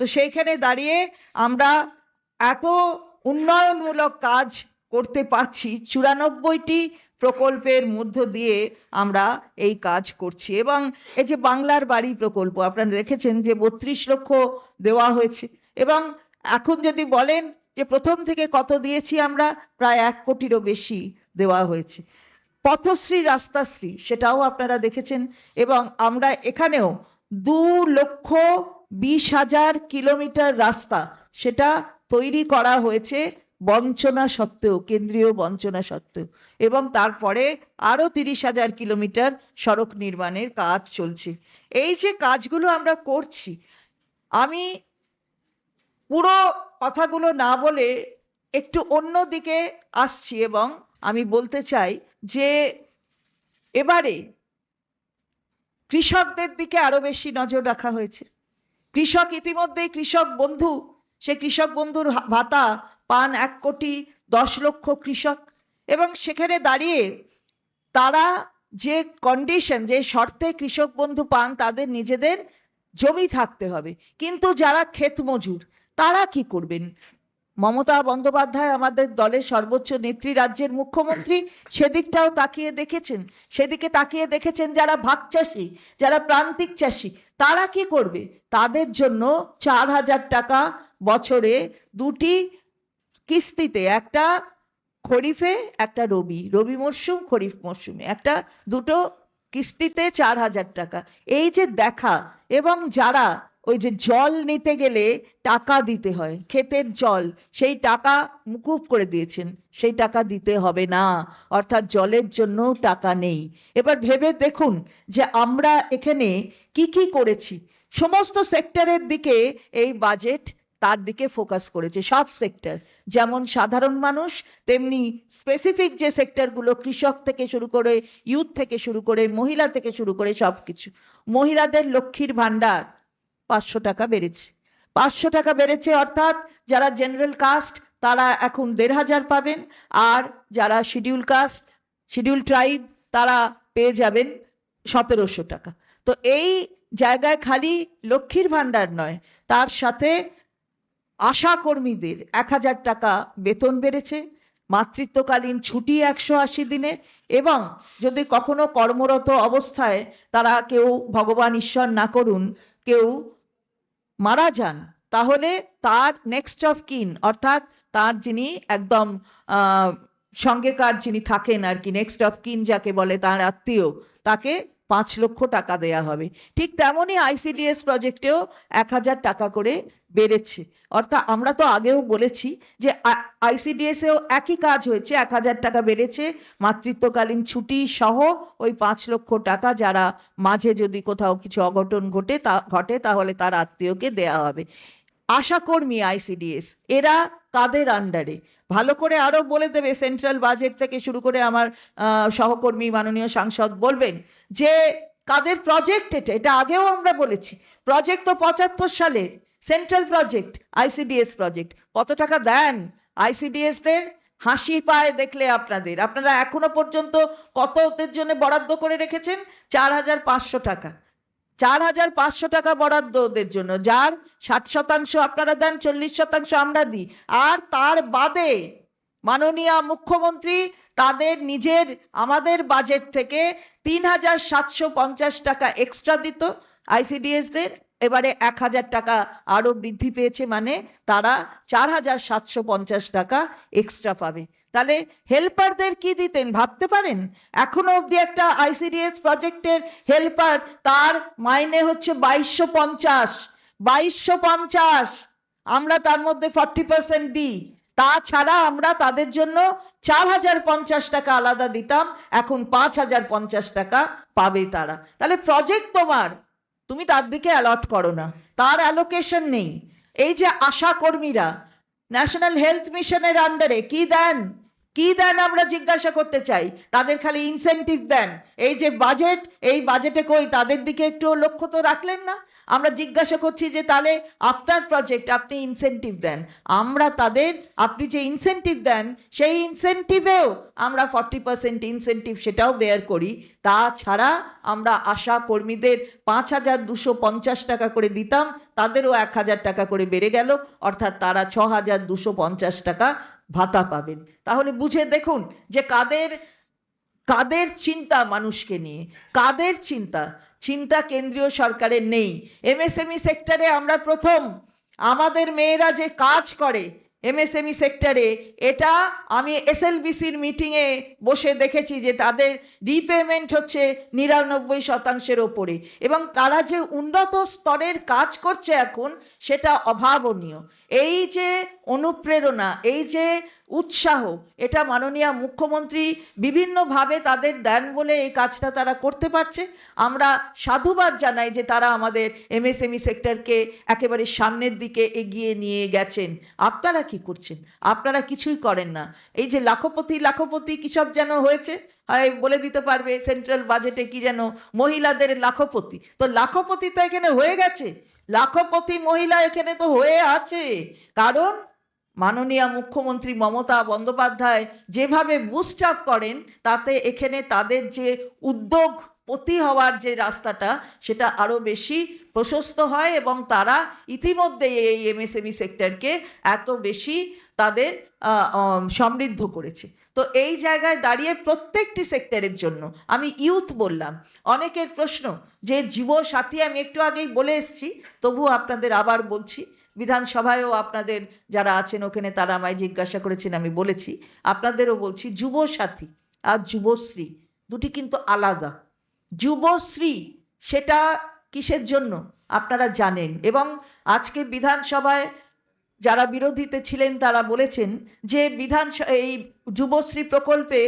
তো সেইখানে দাঁড়িয়ে আমরা এত উন্নয়নমূলক কাজ করতে পারছি, চুরানব্বইটি প্রকল্পের মধ্য দিয়ে আমরা এই কাজ করছি। এবং এই যে বাংলার বাড়ি প্রকল্প, আপনারা দেখেছেন যে বত্রিশ লক্ষ দেওয়া হয়েছে। এবং এখন যদি বলেন যে প্রথম থেকে কত দিয়েছি আমরা, প্রায় এক কোটিরও বেশি দেওয়া হয়েছে। পথশ্রী, রাস্তাশ্রী, সেটাও আপনারা দেখেছেন। এবং আমরা এখানেও দু লক্ষ বিশ হাজার কিলোমিটার রাস্তা। সেটা তৈরি করা হয়েছে বঞ্চনা সত্ত্বেও, কেন্দ্রীয় বঞ্চনা সত্ত্বেও। এবং তারপরে আরও তিরিশ হাজার কিলোমিটার সড়ক নির্মাণের কাজ চলছে। এই যে কাজগুলো আমরা করছি, আমি পুরো কথাগুলো না বলে একটু অন্য দিকে আসছি এবং আমি বলতে চাই যে এবারে কৃষকদের দিকে আরও বেশি নজর রাখা হয়েছে। কৃষক ইতিমধ্যেই কৃষক বন্ধু। সে কৃষক বন্ধুর ভাতা পান এক কোটি দশ লক্ষ কৃষক। এবং সেখানে দাঁড়িয়ে তারা যে কন্ডিশন যে শর্তে কৃষক বন্ধু পান, তাদের নিজেদের জমি থাকতে হবে। কিন্তু যারা ক্ষেত মজুর, তারা কি করবেন? মমতা বন্দ্যোপাধ্যায় আমাদের দলের সর্বোচ্চ নেত্রী, রাজ্যের মুখ্যমন্ত্রী, সেদিকটাও তাকিয়ে দেখেছেন। সেদিকে তাকিয়ে দেখেছেন যারা ভাগ চাষি, যারা প্রান্তিক চাষি, তারা কি করবে? তাদের জন্য চার হাজার টাকা বছরে দুটি কিস্তিতে, একটা খরিফে, একটা রবি। রবি মরশুম খরিফ মরশুমে একটা, দুটো কিস্তিতে চার হাজার টাকা। এই যে দেখা, এবং যারা ওই যে জল নিতে গেলে টাকা দিতে হয়, ক্ষেতের জল, সেই টাকা মুকুব করে দিয়েছেন, সেই টাকা দিতে হবে না, অর্থাৎ জলের জন্য টাকা নেই। এবার ভেবে দেখুন যে আমরা এখানে কি কি করেছি। সমস্ত সেক্টরের দিকে এই বাজেট তার দিকে ফোকাস করেছে, সব সেক্টর। যেমন সাধারণ মানুষ, তেমনি স্পেসিফিক যে সেক্টরগুলো, কৃষক থেকে শুরু করে ইউথ থেকে শুরু করে, মহিলা থেকে শুরু করে সবকিছু। মহিলাদের লক্ষ্মীর ভান্ডার পাঁচশো টাকা বেড়েছে। পাঁচশো টাকা বেড়েছে অর্থাৎ যারা জেনারেল কাস্ট তারা এখন দেড় হাজার পাবেন আর যারা শিডিউল কাস্ট শিডিউল ট্রাইব তারা পেয়ে যাবেন সতেরোশো টাকা। তো এই জায়গায় খালি লক্ষ্মীর ভান্ডার নয়, তার সাথে আশা কর্মীদের এক হাজার টাকা বেতন বেড়েছে, মাতৃত্বকালীন ছুটি একশো আশি দিনে এবং যদি কখনো কর্মরত অবস্থায় তারা কেউ ভগবান ঈশ্বর না করুন, কেউ মারা যান, তাহলে তার নেক্সট অফ কিন অর্থাৎ তার যিনি একদম সঙ্গেকার যিনি থাকেন আর কি নেক্সট অফ কিন যাকে বলে তার আত্মীয়, তাকে পাঁচ লক্ষ টাকা দেয়া হবে। ঠিক তেমনই আইসিডিএস প্রজেক্টেও এক হাজার টাকা করে বেড়েছে। অর্থাৎ আমরা তো আগেও বলেছি যে আইসিডিএস এও একই কাজ হয়েছে, এক হাজার টাকা বেড়েছে। মাতৃত্বকালীন ছুটি সহ ওই পাঁচ লক্ষ টাকা যারা মাঝে যদি কোথাও কিছু অঘটন ঘটে তা, ঘটে, তাহলে তার আত্মীয়কে দেয়া হবে। আশাকর্মী আইসিডিএস এরা কাদের আন্ডারে ভালো করে আরও বলে দেবে সেন্ট্রাল বাজেট থেকে শুরু করে আমার সহকর্মী, মাননীয় সাংসদ বলবেন। যে কাদের প্রজেক্ট এটা এটা আগেও আমরা বলেছি। প্রজেক্ট তো পঁচাত্তর সালে সেন্ট্রাল প্রজেক্ট আইসিডিএস প্রজেক্ট কত টাকা দেন? আইসিডিএস দের হাসি পায় দেখলে আপনাদের। আপনারা এখনও পর্যন্ত কত ওদের জন্য বরাদ্দ করে রেখেছেন? চার হাজার পাঁচশো টাকা। চার হাজার পাঁচশো টাকা বরাদ্দ ওদের জন্য। যার ষাট শতাংশ আপনারা দেন, চল্লিশ শতাংশ আমরা দিই। আর তার বাদে মাননীয় মুখ্যমন্ত্রী তাদের নিজের, আমাদের বাজেট থেকে তিন হাজার সাতশো পঞ্চাশ টাকা এক্সট্রা দিত আইসিডিএস দের এবারে এক হাজার টাকা আরও বৃদ্ধি পেয়েছে মানে তারা চার হাজার সাতশো পঞ্চাশ টাকা এক্সট্রা পাবে। তাহলে হেল্পারদের কি দিতেন ভাবতে পারেন? এখনও অবধি একটা আইসিডিএস প্রজেক্টের হেল্পার তার মাইনে হচ্ছে বাইশশো পঞ্চাশ। বাইশশো পঞ্চাশ। আমরা তার মধ্যে ফর্টি পার্সেন্ট দিই। তাছাড়া আমরা তাদের জন্য চার হাজার পঞ্চাশ টাকা আলাদা দিতাম, এখন পাঁচ হাজার পঞ্চাশ টাকা পাবে তারা। তাহলে প্রজেক্ট তোমার, তুমি তার দিকে অ্যালট করো না, তার অ্যালোকেশন নেই। এই যে আশা কর্মীরা ন্যাশনাল হেলথ মিশনের আন্ডারে কি দেন? কি দেন আমরা জিজ্ঞাসা করতে চাই? তাদের খালি ইনসেনটিভ দেন। এই যে বাজেট এই বাজেটে কই? তাদের দিকে একটু লক্ষ্য তো রাখলেন না? আমরা জিজ্ঞাসা করছি যে, তাহলে আপনার প্রজেক্ট আপনি ইনসেনটিভ দেন। আমরা তাদের, আপনি যে ইনসেনটিভ দেন, সেই ইনসেনটিভেও আমরা ফর্টি পার্সেন্ট ইনসেনটিভ সেটাও বেয়ার করি। তাছাড়া আমরা আশা কর্মীদের পাঁচ হাজার দুশো পঞ্চাশ টাকা করে দিতাম, তাদেরও এক হাজার টাকা করে বেড়ে গেল, অর্থাৎ তারা ছ হাজার দুশো পঞ্চাশ টাকা ভাতা পাবেন। তাহলে বুঝে দেখুন যে কাদের কাদের চিন্তা মানুষকে নিয়ে, কাদের চিন্তা? চিন্তা কেন্দ্রীয় সরকারের নেই। এমএসএমই সেক্টরে আমরা প্রথম। আমাদের মেয়েরা যে কাজ করে এমএসএমই সেক্টরে এটা আমি এসএলবিসির মিটিংয়ে বসে দেখেছি যে তাদের রিপেমেন্ট হচ্ছে নিরানব্বই শতাংশের ওপরে। এবং তারা যে উন্নত স্তরের কাজ করছে এখন, সেটা অভাবনীয়। এই যে অনুপ্রেরণা, এই যে উৎসাহ, এটা মাননীয় মুখ্যমন্ত্রী বিভিন্নভাবে তাদের দেন বলে এই কাজটা তারা করতে পারছে। আমরা সাধুবাদ জানাই যে তারা আমাদের এমএসএমই সেক্টরকে একেবারে সামনের দিকে এগিয়ে নিয়ে গেছেন। আপনারা কি করছেন? আপনারা কিছুই করেন না। এই যে লাখপতি লাখপতি কি সব যেন হয়েছে? হয়, বলে দিতে পারবে সেন্ট্রাল বাজেটে কি যেন মহিলাদের লাখপতি। তো লাখপতি তো এখানে হয়ে গেছে। লাখপতি মহিলা এখানে তো হয়ে আছে। কারণ মাননীয় মুখ্যমন্ত্রী মমতা বন্দ্যোপাধ্যায় যেভাবে বুস্ট আপ করেন, তাতে এখানে তাদের যে উদ্যোগ পতি হওয়ার যে রাস্তাটা, সেটা আরও বেশি প্রশস্ত হয় এবং তারা ইতিমধ্যে এই এমএসএমই সেক্টরকে এত বেশি তাদের সমৃদ্ধ করেছে। তো এই জায়গায় দাঁড়িয়ে প্রত্যেকটি সেক্টরের জন্য। আমি ইউথ বললাম। অনেকের প্রশ্ন যে যুব সাথী, আমি একটু আগেই বলে এসেছি তবু আপনাদের আবার বলছি। বিধানসভায়ও আপনাদের যারা আছেন ওখানে, তারা আমায় জিজ্ঞাসা করেছেন, আমি বলেছি। আপনাদেরও বলছি, যুব সাথী আর যুবশ্রী দুটি কিন্তু আলাদা। যুবশ্রী সেটা কিসের জন্য? আপনারা জানেন। এবং আজকে বিধানসভায় যারা বিরোধীতে ছিলেন তারা বলেছেন যে বিধান এই যুবশ্রী প্রকল্পে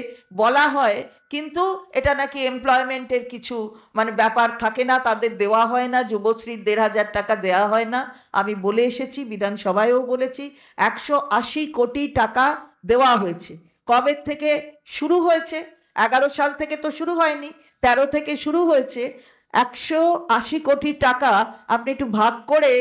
বলা হয়, কিন্তু এটা নাকি এমপ্লয়মেন্টের কিছু মানে ব্যাপার থাকে না, তাদের দেওয়া হয় না, যুবশ্রীর দেড় হাজার টাকা দেওয়া হয় না। আমি বলে এসেছি, বিধানসভায়ও বলেছি, একশো আশি কোটি টাকা দেওয়া হয়েছে। কবে থেকে শুরু হয়েছে? এগারো সাল থেকে তো শুরু হয়নি, তেরো থেকে শুরু হয়েছে। একশো আশি কোটি টাকা আপনি একটু ভাগ করে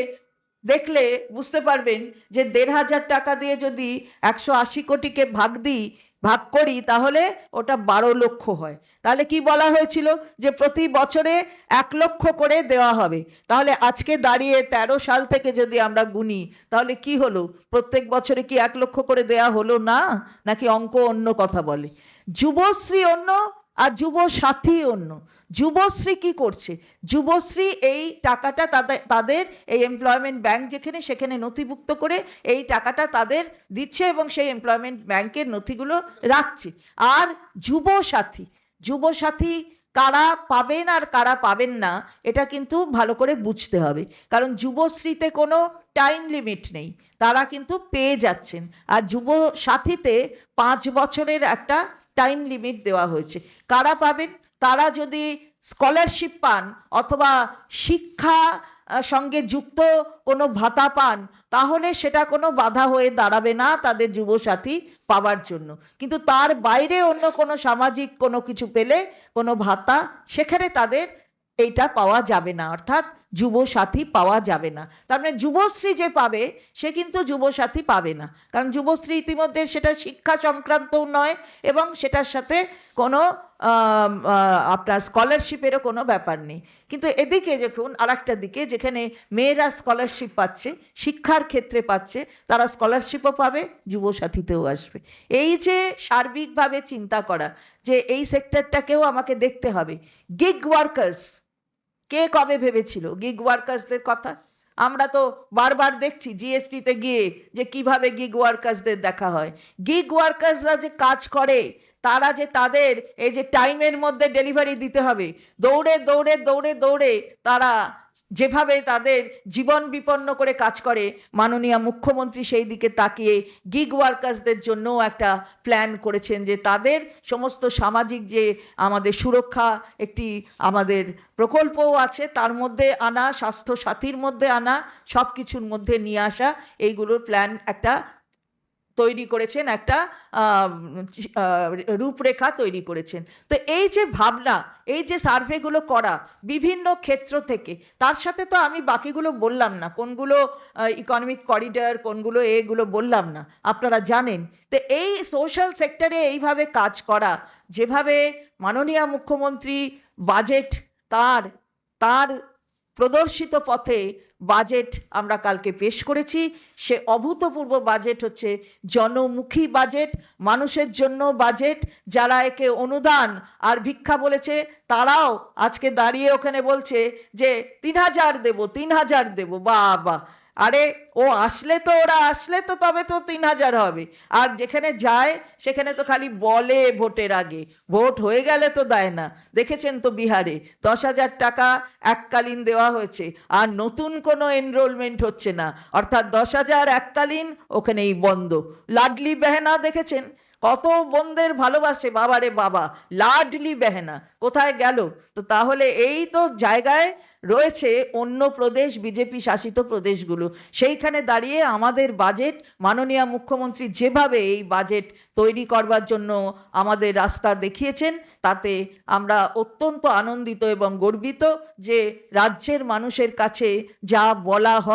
দেখলে বুঝতে পারবেন যে দেড় হাজার টাকা দিয়ে যদি একশো আশি কোটিকে ভাগ দিই, ভাগ করি, তাহলে ওটা বারো লক্ষ হয়। তাহলে কি বলা হয়েছিল? যে প্রতি বছরে এক লক্ষ করে দেওয়া হবে। তাহলে আজকে দাঁড়িয়ে তেরো সাল থেকে যদি আমরা গুনি, তাহলে কি হলো? প্রত্যেক বছরে কি এক লক্ষ করে দেয়া হলো না? নাকি অঙ্ক অন্য কথা বলে? যুবশ্রী অন্য আর যুব সাথী অন্য। যুবশ্রী কি করছে? যুবশ্রী এই টাকাটা তাদের এই এমপ্লয়মেন্ট ব্যাংক যেখানে, সেখানে নথিভুক্ত করে এই টাকাটা তাদের দিচ্ছে এবং সেই এমপ্লয়মেন্ট ব্যাংকের নথিগুলো রাখছে। আর যুব সাথী যুব সাথী কারা পাবেন আর কারা পাবেন না, এটা কিন্তু ভালো করে বুঝতে হবে। কারণ যুবশ্রীতে কোনো টাইম লিমিট নেই, তারা কিন্তু পেয়ে যাচ্ছেন। আর যুব সাথীতে পাঁচ বছরের একটা টাইম লিমিট দেওয়া হয়েছে। কারা পাবেন? তারা যদি স্কলারশিপ পান অথবা শিক্ষা সঙ্গে যুক্ত কোনো ভাতা পান, তাহলে সেটা কোনো বাধা হয়ে দাঁড়াবে না তাদের যুবসাথী পাওয়ার জন্য। কিন্তু তার বাইরে অন্য কোনো সামাজিক কোনো কিছু পেলে কোনো ভাতা, সেখানে তাদের এইটা পাওয়া যাবে না। অর্থাৎ যুবসাথী পাওয়া যাবে না। তার মানে যুবশ্রী যে পাবে, সে কিন্তু যুবসাথী পাবে না। কারণ যুবশ্রী ইতিমধ্যে সেটা শিক্ষা সংক্রান্তও নয় এবং সেটার সাথে কোনো আপনার স্কলারশিপেরও কোনো ব্যাপার নেই। কিন্তু এদিকে দেখুন আর একটা দিকে যেখানে মেয়েরা স্কলারশিপ পাচ্ছে, শিক্ষার ক্ষেত্রে পাচ্ছে, তারা স্কলারশিপও পাবে, যুবসাথীতেও আসবে। এই যে সার্বিকভাবে চিন্তা করা, যে এই সেক্টরটাকেও আমাকে দেখতে হবে। গিগ ওয়ার্কার্স কে কবে ভেবেছিল? গিগ ওয়ার্কার্সদের কথা? আমরা তো বারবার দেখছি জিএসটি তে গিয়ে যে কীভাবে গিগ ওয়ার্কার্সদের দেখা হয়। গিগ ওয়ার্কার্সরা যে কাজ করে, তারা যে তাদের এই যে টাইমের মধ্যে ডেলিভারি দিতে হবে, দৌড়ে দৌড়ে দৌড়ে দৌড়ে তারা যেভাবে তাদের জীবন বিপন্ন করে কাজ করে, মাননীয় মুখ্যমন্ত্রী সেই দিকে তাকিয়ে গিগ ওয়ার্কার্সদের জন্য একটা প্ল্যান করেছেন যে তাদের সমস্ত সামাজিক যে আমাদের সুরক্ষা, একটি আমাদের প্রকল্পও আছে, তার মধ্যে আনা স্বাস্থ্য সাথীর মধ্যে আনা সব কিছুর মধ্যে নিয়ে আসা, এইগুলোর প্ল্যান একটা তৈরি করেছেন একটা রূপরেখা তৈরি করেছেন। তো এই যে ভাবনা, এই যে সার্ভেগুলো করা বিভিন্ন ক্ষেত্র থেকে, তার সাথে তো আমি বাকিগুলো বললাম না, কোনগুলো ইকোনমিক করিডর কোনগুলো এগুলো বললাম না, আপনারা জানেন। তো এই সোশ্যাল সেক্টরে এইভাবে কাজ করা, যেভাবে মাননীয় মুখ্যমন্ত্রী বাজেট তার তার প্রদর্শিত পথে বাজেট আমরা কালকে পেশ করেছি। সে অভূতপূর্ব বাজেট হচ্ছে জনমুখী বাজেট মানুষের জন্য বাজেট যারা একে অনুদান আর ভিক্ষা বলেছে, তারাও আজকে দাঁড়িয়ে ওখানে বলছে যে, তিন হাজার দেবো, তিন হাজার দেবো বাবা আরে, ও আসলে তো, ওরা আসলে তো তবে তো তিন হাজার হবে। আর যেখানে যায়, সেখানে তো খালি বলে ভোটের আগে। ভোট হয়ে গেলে তো দেয় না। দেখেছেন তো বিহারে, দশ হাজার টাকা এককালীন দেওয়া হয়েছে। আর নতুন কোনো এনরোলমেন্ট হচ্ছে না। অর্থাৎ দশ হাজার এককালীন, ওখানেই বন্ধ। লাডলি বেহেনা দেখেছেন? কত বোনদের ভালোবাসে, বাবারে বাবা। লাডলি বেহেনা, কোথায় গেল? তো তাহলে এই তো জায়গায় রয়েছে অন্য প্রদেশ, বিজেপি শাসিত প্রদেশগুলো। সেইখানে দাঁড়িয়ে আমাদের বাজেট মাননীয় মুখ্যমন্ত্রী যেভাবে এই বাজেট তৈরি করবার জন্য আমাদের রাস্তা দেখিয়েছেন, তাতে আমরা অত্যন্ত আনন্দিত এবং গর্বিত যে রাজ্যের মানুষের কাছে যা বলা হয়